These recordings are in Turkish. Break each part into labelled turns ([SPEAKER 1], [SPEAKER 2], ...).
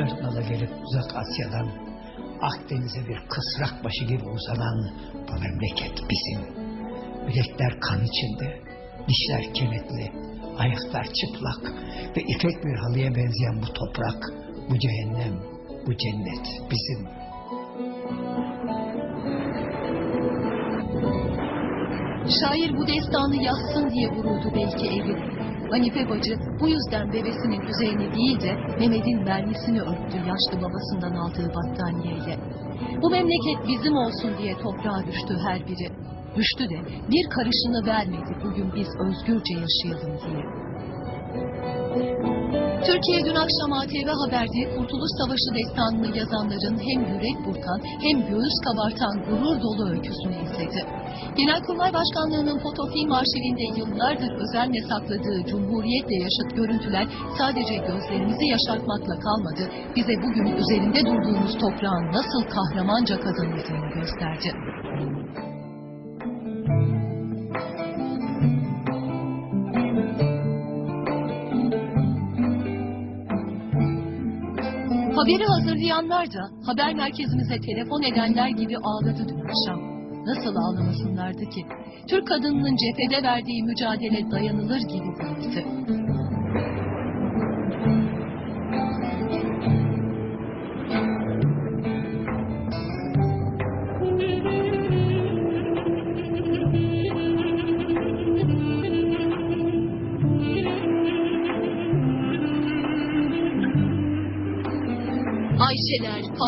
[SPEAKER 1] dört nala gelip uzak Asya'dan Akdeniz'e bir kısrak başı gibi uzanan bu memleket bizim. Bilekler kan içinde, dişler kenetli, ayaklar çıplak ve ipek bir halıya benzeyen bu toprak, bu cehennem, bu cennet bizim.
[SPEAKER 2] Şair bu destanı yazsın diye vuruldu belki evi. Hanife bacı bu yüzden bebesinin üzerine değil de Mehmet'in mermisini örttü yaşlı babasından aldığı battaniyeyle. Bu memleket bizim olsun diye toprağa düştü her biri. Düştü de bir karışını vermedi bugün biz özgürce yaşayalım diye. Türkiye dün akşam ATV Haber'de Kurtuluş Savaşı destanını yazanların hem yürek burkan hem göğüs kabartan gurur dolu öyküsünü izledi. Genelkurmay Başkanlığı'nın fotofilm arşivinde yıllardır özenle sakladığı Cumhuriyet'le yaşıt görüntüler sadece gözlerimizi yaşartmakla kalmadı, bize bugün üzerinde durduğumuz toprağın nasıl kahramanca kazanıldığını gösterdi. Haberi hazırlayanlar da haber merkezimize telefon edenler gibi ağladı dün akşam. Nasıl ağlamasınlardı ki? Türk kadınının cephede verdiği mücadele dayanılır gibi değildi.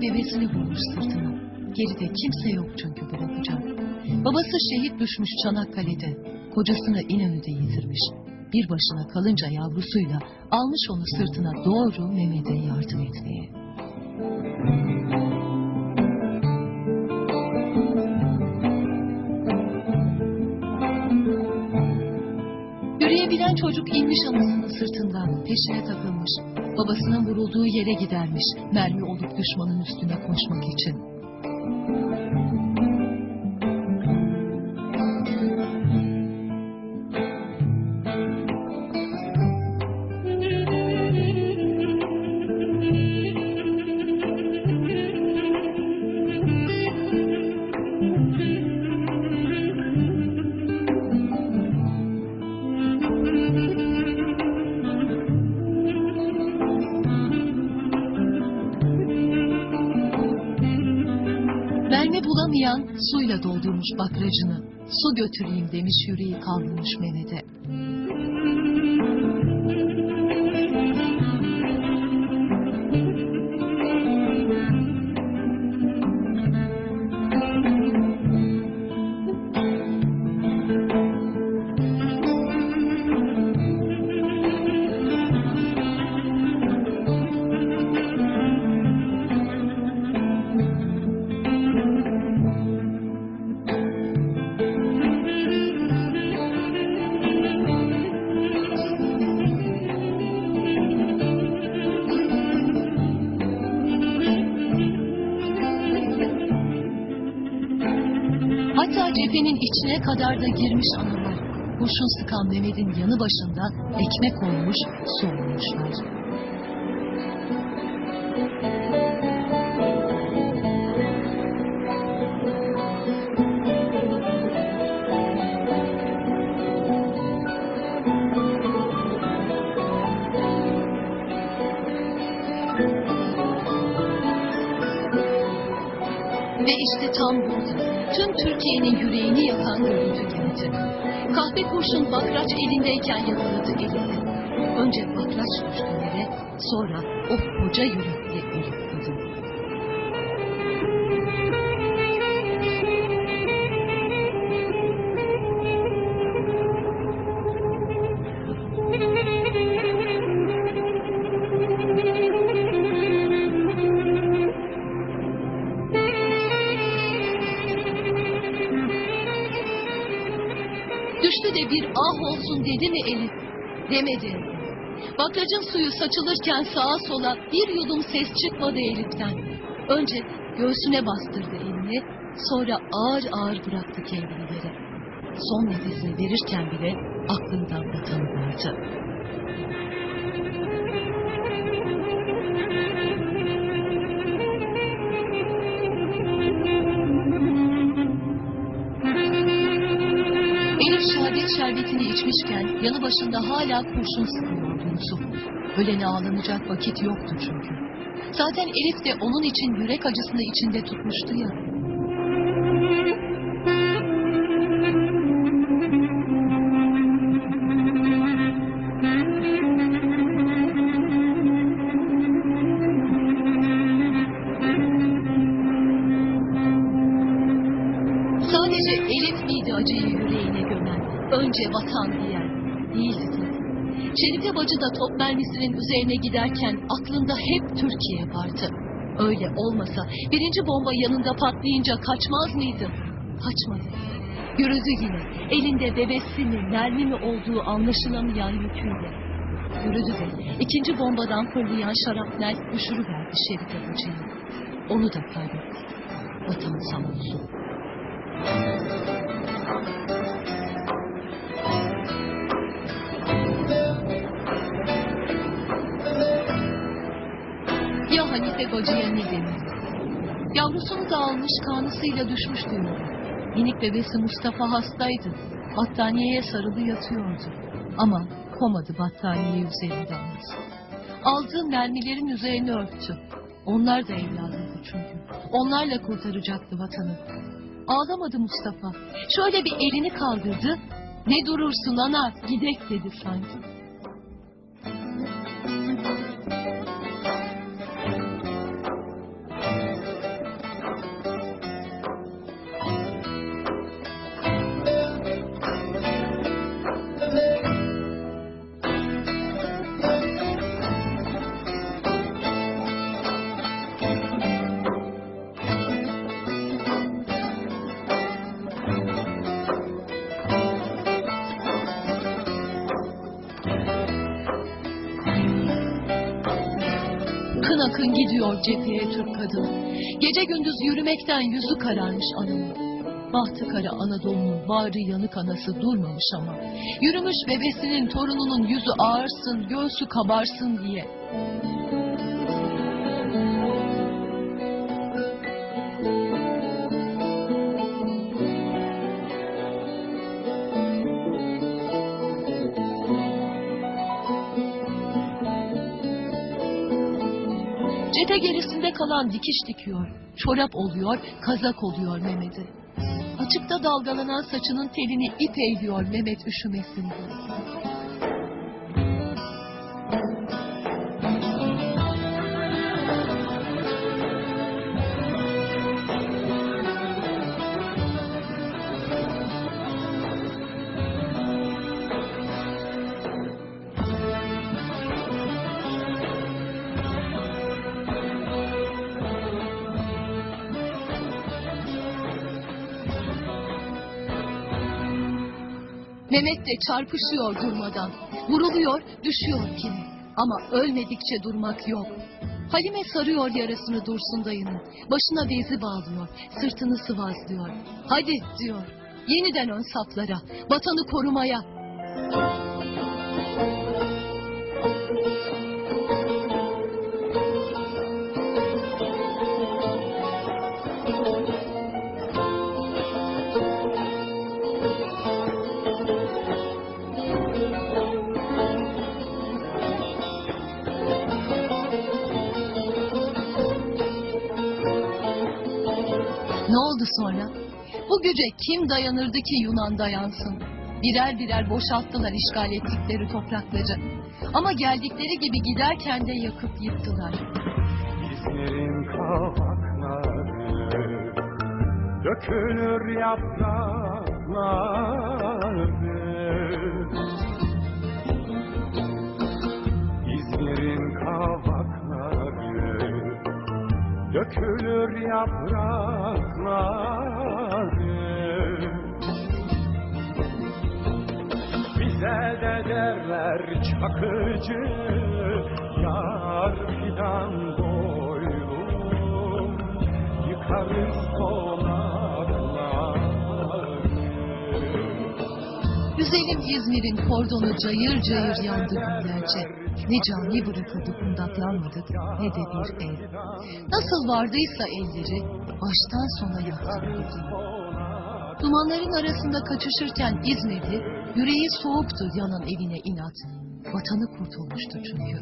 [SPEAKER 2] Mermi yerine bebesini vurmuş sırtına. Geride kimse yok çünkü bırakacak. Babası şehit düşmüş Çanakkale'de. Kocasını İnönü'de yitirmiş. Bir başına kalınca yavrusuyla almış onu sırtına doğru Mehmet'e yardım etmeye. Yürüyebilen çocuk inmiş anasının sırtından, peşine takılmış. Babasının vurulduğu yere gidermiş, mermi olup düşmanın üstüne koşmak için. Suyla doldurmuş bakracını. Su götüreyim demiş yüreği kavrulmuş Mehmet'e. Kadar da girmiş analar. Kurşun sıkan Mehmet'in yanı başında ekmek olmuş, su olmuşlar. Ve işte tam burada tüm Türkiye'nin yüreğini yakan görüntü geldi. Kahve kurşun bakraç elindeyken yakaladı elini. Önce bakraç düştü yere, sonra o koca yürekli Elif olsun dedi mi Elif? Demedi. Bakracın suyu saçılırken sağa sola bir yudum ses çıkmadı Elif'ten. Önce göğsüne bastırdı elini, sonra ağır ağır bıraktı kendini yere. Son nefesini verirken bile aklından vatanı vardı. İçmişken yanı başında hala kurşun sıkıyordu Yusuf. Ölene ağlanacak vakit yoktu çünkü. Zaten Elif de onun için yürek acısını içinde tutmuştu ya. Sadece Elif miydi acıyı yüreğine gömen? Önce vatan diyen. Değildi. Şerife bacı da top mermisinin üzerine giderken aklında hep Türkiye vardı. Öyle olmasa birinci bomba yanında patlayınca kaçmaz mıydı? Kaçmadı. Yürüdü yine. Elinde bebesi mi, mermi mi olduğu anlaşılamayan yüküyle. Yürüdü de ikinci bombadan fırlayan şarapnel düşürüverdi Şerife bacıyı. Onu da kaybetti. Vatan sağ olsun. Ya Hanife bacıya ne denir? Yavrusunu da almış kanısıyla düşmüştü yola. Minik bebesi Mustafa hastaydı. Battaniyeye sarılı yatıyordu. Ama komadı battaniye üzerinde alması. Aldığı mermilerin üzerine örttü. Onlar da evladıydı çünkü. Onlarla kurtaracaktı vatanı. Ağlamadı Mustafa. Şöyle bir elini kaldırdı. Ne durursun ana gidek dedi sanki. Kın akın gidiyor cepheye Türk kadını. Gece gündüz yürümekten yüzü kararmış anamın. Bahtı kara Anadolu'nun bağrı yanık anası durmamış ama. Yürümüş bebesinin torununun yüzü ağırsın, göğsü kabarsın diye. Cephe gerisinde kalan dikiş dikiyor. Çorap oluyor, kazak oluyor Mehmet'e. Açıkta dalgalanan saçının telini ip eğliyor Mehmet üşümesin. Mehmet de çarpışıyor durmadan. Vuruluyor, düşüyor kimi. Ama ölmedikçe durmak yok. Halime sarıyor yarasını Dursun dayının. Başına bezi bağlıyor, sırtını sıvazlıyor. Hadi diyor, yeniden ön saflara, vatanı korumaya. Güce kim dayanırdı ki Yunan dayansın? Birer birer boşalttılar işgal ettikleri toprakları. Ama geldikleri gibi giderken de yakıp yıktılar.
[SPEAKER 3] İzmir'in kavakları dökülür yaprakları dökülür yaprakları Bize de derler çakıcı Yar fidan boylum Yıkarız konakları
[SPEAKER 2] Güzelim İzmir'in kordonu cayır cayır yandı günlerce. Ne cani bırakıldı kundaklanmadık ne de bir ev. Nasıl vardıysa elleri baştan sona yaktı. Dumanların arasında kaçışırken İzmirli, yüreği soğuktu yanan evine inat. Vatanı kurtulmuştu çünkü.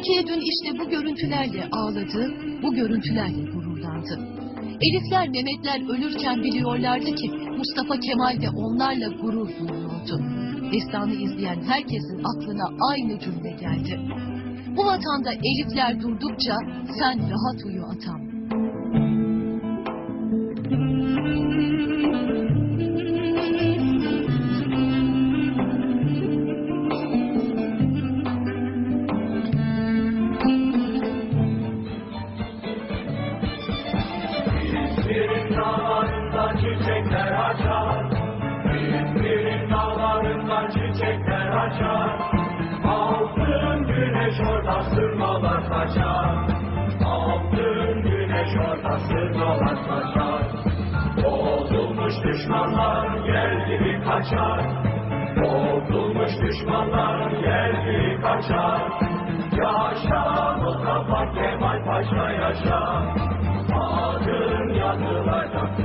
[SPEAKER 2] Türkiye dün işte bu görüntülerle ağladı, bu görüntülerle gururlandı. Elifler, Mehmetler ölürken biliyorlardı ki Mustafa Kemal de onlarla gurur duyuyordu. Destanı izleyen herkesin aklına aynı cümle geldi. Bu vatanda Elifler durdukça sen rahat uyu atam.
[SPEAKER 3] güneş orada sırmalar kaçar. Altın güneş orada sırmalar kaçar. Bozulmuş düşmanlar gel gibi kaçar. Bozulmuş düşmanlar gel gibi kaçar. Yaşa Mustafa Kemal Paşa yaşa. Adın yazılarda